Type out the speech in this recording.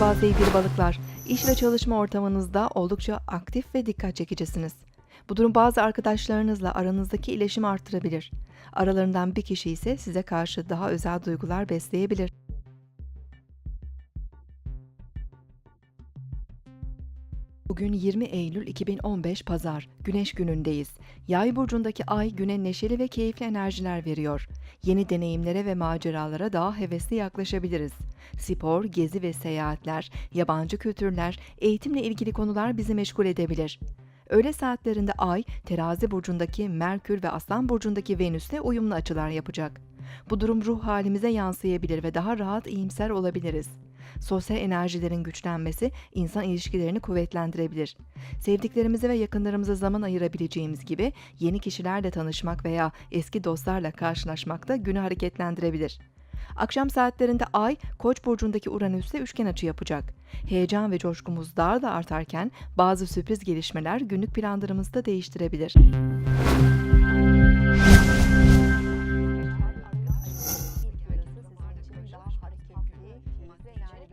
Merhaba sevgili balıklar. İş ve çalışma ortamınızda oldukça aktif ve dikkat çekicisiniz. Bu durum bazı arkadaşlarınızla aranızdaki iletişimi arttırabilir. Aralarından bir kişi ise size karşı daha özel duygular besleyebilir. Bugün 20 Eylül 2015 Pazar, Güneş günündeyiz. Yay burcundaki ay güne neşeli ve keyifli enerjiler veriyor. Yeni deneyimlere ve maceralara daha hevesli yaklaşabiliriz. Spor, gezi ve seyahatler, yabancı kültürler, eğitimle ilgili konular bizi meşgul edebilir. Öğle saatlerinde Ay, Terazi burcundaki Merkür ve Aslan burcundaki Venüs'le uyumlu açılar yapacak. Bu durum ruh halimize yansıyabilir ve daha rahat iyimser olabiliriz. Sosyal enerjilerin güçlenmesi insan ilişkilerini kuvvetlendirebilir. Sevdiklerimize ve yakınlarımıza zaman ayırabileceğimiz gibi yeni kişilerle tanışmak veya eski dostlarla karşılaşmak da günü hareketlendirebilir. Akşam saatlerinde Ay, Koç burcundaki Uranüs'le üçgen açı yapacak. Heyecan ve coşkumuz daha da artarken bazı sürpriz gelişmeler günlük planlarımızı da değiştirebilir.